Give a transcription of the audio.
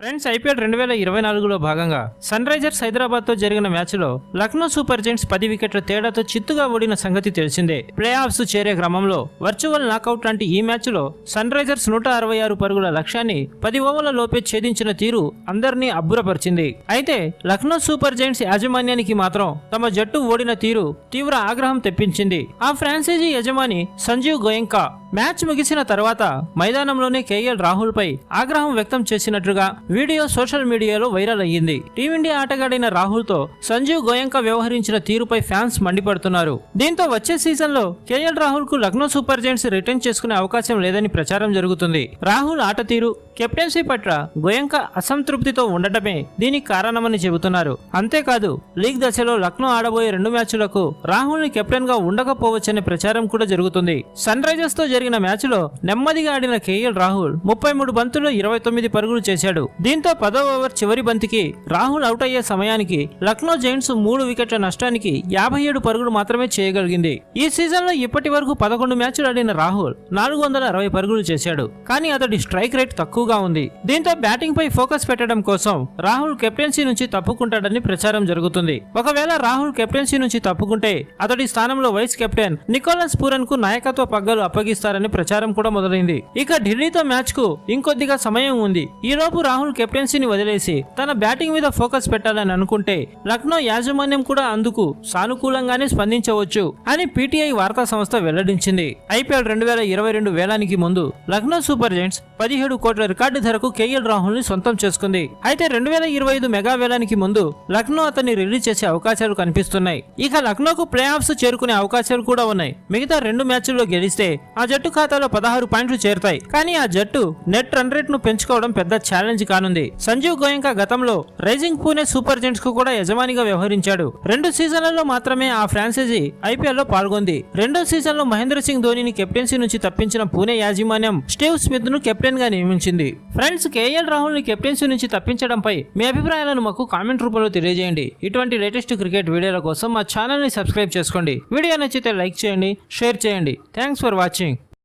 Friends IPL రెండు వేల ఇరవై నాలుగులో భాగంగా సన్ రైజర్స్ హైదరాబాద్తో జరిగిన మ్యాచ్లో లక్నో సూపర్ జెంట్స్ పది వికెట్ల తేడాతో చిత్తుగా ఓడిన సంగతి తెలిసిందే. ప్లే ఆఫ్స్ చేరే క్రమంలో వర్చువల్ నాకౌట్ లాంటి ఈ మ్యాచ్లో సన్ రైజర్స్ నూట అరవై ఆరు పరుగుల లక్ష్యాన్ని పది ఓవర్ల లోపే ఛేదించిన తీరు అందరినీ అబ్బురపరిచింది. అయితే లక్నో సూపర్ జెంట్స్ యాజమాన్యానికి మాత్రం తమ జట్టు ఓడిన తీరు తీవ్ర ఆగ్రహం తెప్పించింది. ఆ ఫ్రాంచైజీ యజమాని సంజీవ్ గోయంకా మ్యాచ్ ముగిసిన తర్వాత మైదానంలోనే కేఎల్ రాహుల్ పై ఆగ్రహం వ్యక్తం చేసినట్లుగా వీడియో సోషల్ మీడియాలో వైరల్ అయ్యింది. టీమిండియా ఆటగాడైన రాహుల్తో సంజీవ్ గోయంక వ్యవహరించిన తీరుపై ఫ్యాన్స్ మండిపడుతున్నారు. దీంతో వచ్చే సీజన్లో కేఎల్ రాహుల్కు లక్నో సూపర్ జెంట్స్ రిటర్న్ చేసుకునే అవకాశం లేదని ప్రచారం జరుగుతుంది. రాహుల్ ఆట తీరు కెప్టెన్సీ పట్ల గోయంక అసంతృప్తితో ఉండటమే దీనికి కారణమని చెబుతున్నారు. అంతేకాదు లీగ్ దశలో లక్నో ఆడబోయే రెండు మ్యాచ్లకు రాహుల్ని కెప్టెన్గా ఉండకపోవచ్చనే ప్రచారం కూడా జరుగుతుంది. సన్ రైజర్స్తో జరిగిన మ్యాచ్లో నెమ్మదిగా ఆడిన కేఎల్ రాహుల్ ముప్పై మూడు బంతుల్లో ఇరవై తొమ్మిది పరుగులు చేశాడు. దీంతో పదో ఓవర్ చివరి బంతికి రాహుల్ అవుట్ అయ్యే సమయానికి లక్నో జైంట్స్ మూడు వికెట్ల నష్టానికి యాభై ఏడు పరుగులు మాత్రమే చేయగలిగింది. ఈ సీజన్లో ఇప్పటి వరకు పదకొండు మ్యాచ్లు ఆడిన రాహుల్ నాలుగు వందల అరవై పరుగులు చేశాడు. కానీ అతడి స్ట్రైక్ రేట్ తక్కువగా ఉంది. దీంతో బ్యాటింగ్ పై ఫోకస్ పెట్టడం కోసం రాహుల్ కెప్టెన్సీ నుంచి తప్పుకుంటాడని ప్రచారం జరుగుతుంది. ఒకవేళ రాహుల్ కెప్టెన్సీ నుంచి తప్పుకుంటే అతడి స్థానంలో వైస్ కెప్టెన్ నికోలస్ పూరన్కు నాయకత్వ పగ్గాలు అప్పగిస్తారని ప్రచారం కూడా మొదలైంది. ఇక ఢిల్లీతో మ్యాచ్కు ఇంకొద్దిగా సమయం ఉంది. ఈ లోపు రాహుల్ కెప్టెన్సీని వదిలేసి తన బ్యాటింగ్ మీద ఫోకస్ పెట్టాలని అనుకుంటే లక్నో యాజమాన్యం కూడా అందుకు సానుకూలంగానే స్పందించవచ్చు అని పీటీఐ వార్తా సంస్థ వెల్లడించింది. ఐపీఎల్ రెండు వేల ఇరవై రెండు వేలానికి ముందు లక్నో సూపర్ జెంట్స్ పదిహేడు కోట్ల రికార్డు ధరకు కేఎల్ రాహుల్ని సొంతం చేసుకుంది. అయితే రెండు వేల ఇరవై ఐదు మెగా వేలానికి ముందు లక్నో అతన్ని రిలీజ్ చేసే అవకాశాలు కనిపిస్తున్నాయి. ఇక లక్నోకు ప్లే ఆఫ్స్ చేరుకునే అవకాశాలు కూడా ఉన్నాయి. మిగతా రెండు మ్యాచ్ల్లో గెలిస్తే ఆ జట్టు ఖాతాలో పదహారు పాయింట్లు చేరుతాయి. కానీ ఆ జట్టు నెట్ రన్ రేట్ను పెంచుకోవడం పెద్ద ఛాలెంజ్ కానుంది. సంజీవ్ గోయంకా గతంలో రైజింగ్ పూణే సూపర్ జెంట్స్కు కూడా యజమానిగా వ్యవహరించాడు. రెండు సీజన్లలో మాత్రమే ఆ ఫ్రాంచైజీ ఐపీఎల్లో పాల్గొంది. రెండో సీజన్లో మహేంద్ర సింగ్ ధోనిని కెప్టెన్సీ నుంచి తప్పించిన పూణే యాజమాన్యం స్టీవ్ స్మిత్ను కెప్టెన్గా నియమించింది. ఫ్రెండ్స్ కేఎల్ రాహుల్ని కెప్టెన్సీ నుంచి తప్పించడంపై మీ అభిప్రాయాలను మాకు కామెంట్ రూపంలో తెలియజేయండి. ఇటువంటి లేటెస్ట్ క్రికెట్ వీడియోల కోసం మా ఛానల్ని సబ్స్క్రైబ్ చేసుకోండి. వీడియో నచ్చితే లైక్ చేయండి షేర్ చేయండి. Thanks for watching.